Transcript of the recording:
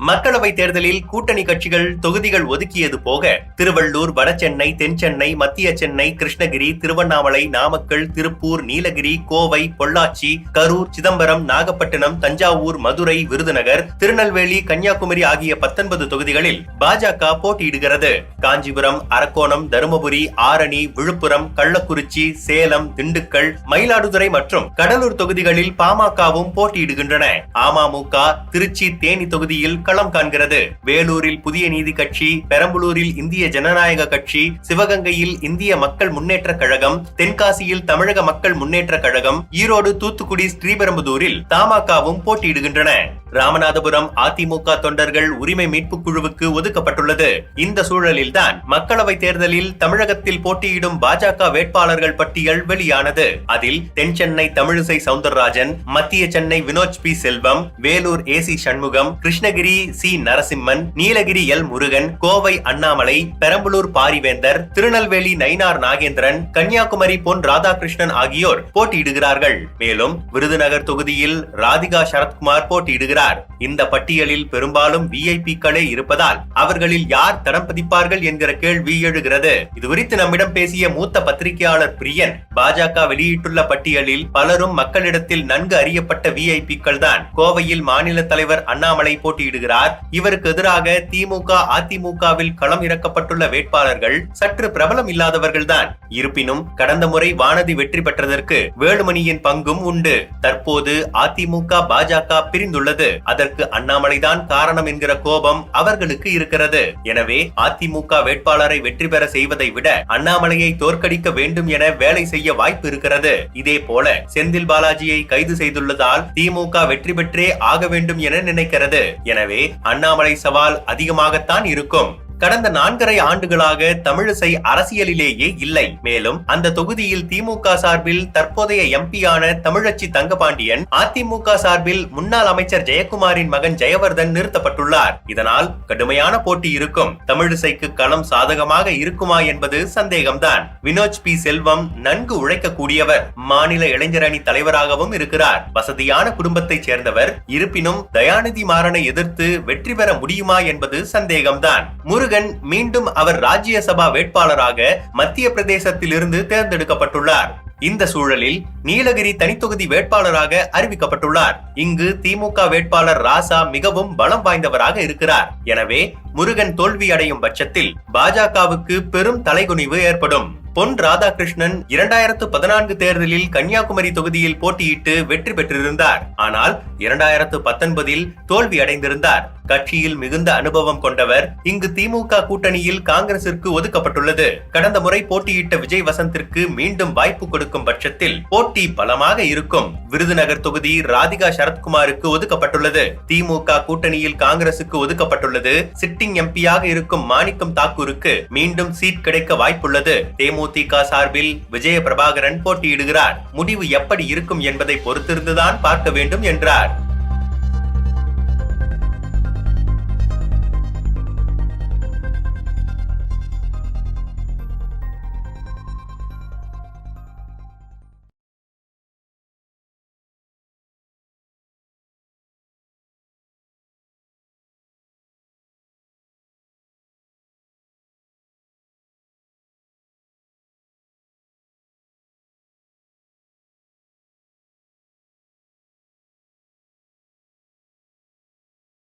மக்களவை தேர்தலில் கூட்டணி கட்சிகள் தொகுதிகள் ஒதுக்கியது போக திருவள்ளூர் வடசென்னை தென்சென்னை மத்திய சென்னை கிருஷ்ணகிரி திருவண்ணாமலை நாமக்கல் திருப்பூர் நீலகிரி கோவை பொள்ளாச்சி கரூர் சிதம்பரம் நாகப்பட்டினம் தஞ்சாவூர் மதுரை விருதுநகர் திருநெல்வேலி கன்னியாகுமரி ஆகிய பத்தொன்பது தொகுதிகளில் பாஜக போட்டியிடுகிறது. காஞ்சிபுரம் அரக்கோணம் தருமபுரி ஆரணி விழுப்புரம் கள்ளக்குறிச்சி சேலம் திண்டுக்கல் மயிலாடுதுறை மற்றும் கடலூர் தொகுதிகளில் பாமகவும் போட்டியிடுகின்றன. அமமுக திருச்சி தேனி தொகுதியில் களம் காண்கிறது. வேலூரில் புதிய நீதி கட்சி பெரம்பலூரில் இந்திய ஜனநாயக கட்சி சிவகங்கையில் இந்திய மக்கள் முன்னேற்ற கழகம் தென்காசியில் தமிழக மக்கள் முன்னேற்ற கழகம் ஈரோடு தூத்துக்குடி ஸ்ரீபெரும்புதூரில் தமாகவும் போட்டியிடுகின்றன. ராமநாதபுரம் அதிமுக தொண்டர்கள் உரிமை மீட்பு குழுவுக்கு ஒதுக்கப்பட்டுள்ளது. இந்த சூழலில்தான் மக்களவை தேர்தலில் தமிழகத்தில் போட்டியிடும் பாஜக வேட்பாளர்கள் பட்டியல் வெளியானது. அதில் தென் சென்னை தமிழிசை சவுந்தரராஜன் மத்திய Chennai Vinoj P. Selvam Vellore A. C. Shanmugam Krishnagiri C. Narasimhan Nilgiris L. Murugan Kovai Annamalai Perambalur Parivendhar Tirunelveli Nainar Nagendran Kanniyakumari Pon Radhakrishnan ஆகியோர் போட்டியிடுகிறார்கள். மேலும் விருதுநகர் தொகுதியில் ராதிகா சரத்குமார் போட்டியிடுகிறார். இந்த பட்டியலில் பெரும்பாலும் விஐபிக்களே இருப்பதால் அவர்களில் யார் தடம் பதிப்பார்கள் என்கிற கேள்வி எழுகிறது. இது குறித்து நம்மிடம் பேசிய மூத்த பத்திரிகையாளர் பிரியன் பாஜக வெளியிட்டுள்ள பட்டியலில் பலரும் மக்களிடத்தில் நன்கு அறியப்பட்ட விஐபிக்கள் தான். கோவையில் மாநில தலைவர் அண்ணாமலை போட்டியிடுகிறார். இவருக்கு எதிராக திமுக அதிமுகவில் களம் இறக்கப்பட்டுள்ள வேட்பாளர்கள் சற்று பிரபலம் இல்லாதவர்கள் தான் இருப்பினும் கடந்த முறை வானதி வெற்றி பெற்றதற்கு வேலுமணியின் பங்கும் உண்டு. தற்போது அதிமுக பாஜக பிரிந்துள்ளது. அதற்கு அண்ணாமலைதான் காரணம் என்கிற கோபம் அவர்களுக்கு இருக்கிறது. எனவே அதிமுக வேட்பாளரை வெற்றி பெற செய்வதை விட அண்ணாமலையை தோற்கடிக்க வேண்டும் என வேலை செய்ய வாய்ப்பு இருக்கிறது. இதே போல செந்தில் பாலாஜியை கைது செய்துள்ளதால் திமுக வெற்றி பெற்றே ஆக வேண்டும் என நினைக்கிறது. எனவே அண்ணாமலை சவால் அதிகமாகத்தான் இருக்கும். கடந்த நான்கரை ஆண்டுகளாக தமிழிசை அரசியலிலேயே இல்லை. மேலும் அந்த தொகுதியில் திமுக சார்பில் தற்போதைய எம்பியான தமிழச்சி தங்கபாண்டியன் அதிமுக சார்பில் முன்னாள் அமைச்சர் ஜெயக்குமாரின் மகன் ஜெயவர்தன் நிறுத்தப்பட்டுள்ளார். இதனால் கடுமையான போட்டி இருக்கும். தமிழிசைக்கு களம் சாதகமாக இருக்குமா என்பது சந்தேகம்தான். வினோஜ் பி. செல்வம் நன்கு உழைக்கக்கூடியவர். மாநில இளைஞரணி தலைவராகவும் இருக்கிறார். வசதியான குடும்பத்தைச் சேர்ந்தவர். இருப்பினும் தயாநிதி மாறனை எதிர்த்து வெற்றி பெற முடியுமா என்பது சந்தேகம்தான். முருகன் மீண்டும் அவர் ராஜ்யசபா வேட்பாளராக மத்திய பிரதேசத்திலிருந்து தேர்ந்தெடுக்கப்பட்டுள்ளார். இந்த சூழலில் நீலகிரி தனித்தொகுதி வேட்பாளராக அறிவிக்கப்பட்டுள்ளார். இங்கு திமுக வேட்பாளர் ராசா மிகவும் பலம் வாய்ந்தவராக இருக்கிறார். எனவே முருகன் தோல்வி அடையும் பட்சத்தில் பாஜகவுக்கு பெரும் தலைகுனிவு ஏற்படும். பொன் ராதாகிருஷ்ணன் இரண்டாயிரத்து பதினான்கு தேர்தலில் கன்னியாகுமரி தொகுதியில் போட்டியிட்டு வெற்றி பெற்றிருந்தார். ஆனால் இரண்டாயிரத்து பத்தொன்பதில் தோல்வி அடைந்திருந்தார். கட்சியில் மிகுந்த அனுபவம் கொண்டவர் இங்கு திமுக கூட்டணியில் காங்கிரசிற்கு ஒதுக்கப்பட்டுள்ளது. கடந்த முறை போட்டியிட்ட விஜய் வசந்திற்கு மீண்டும் வாய்ப்பு கொடுக்கும் பட்சத்தில் போட்டி பலமாக இருக்கும். விருதுநகர் தொகுதி ராதிகா சரத்குமாருக்கு ஒதுக்கப்பட்டுள்ளது. திமுக கூட்டணியில் காங்கிரசுக்கு ஒதுக்கப்பட்டுள்ளது. சிட்டிங் எம்பியாக இருக்கும் மாணிக்கம் தாக்கூருக்கு மீண்டும் சீட் கிடைக்க வாய்ப்புள்ளது. தேமுதிக சார்பில் விஜய பிரபாகரன் போட்டியிடுகிறார். முடிவு எப்படி இருக்கும் என்பதை பொறுத்திருந்துதான் பார்க்க வேண்டும் என்றார்.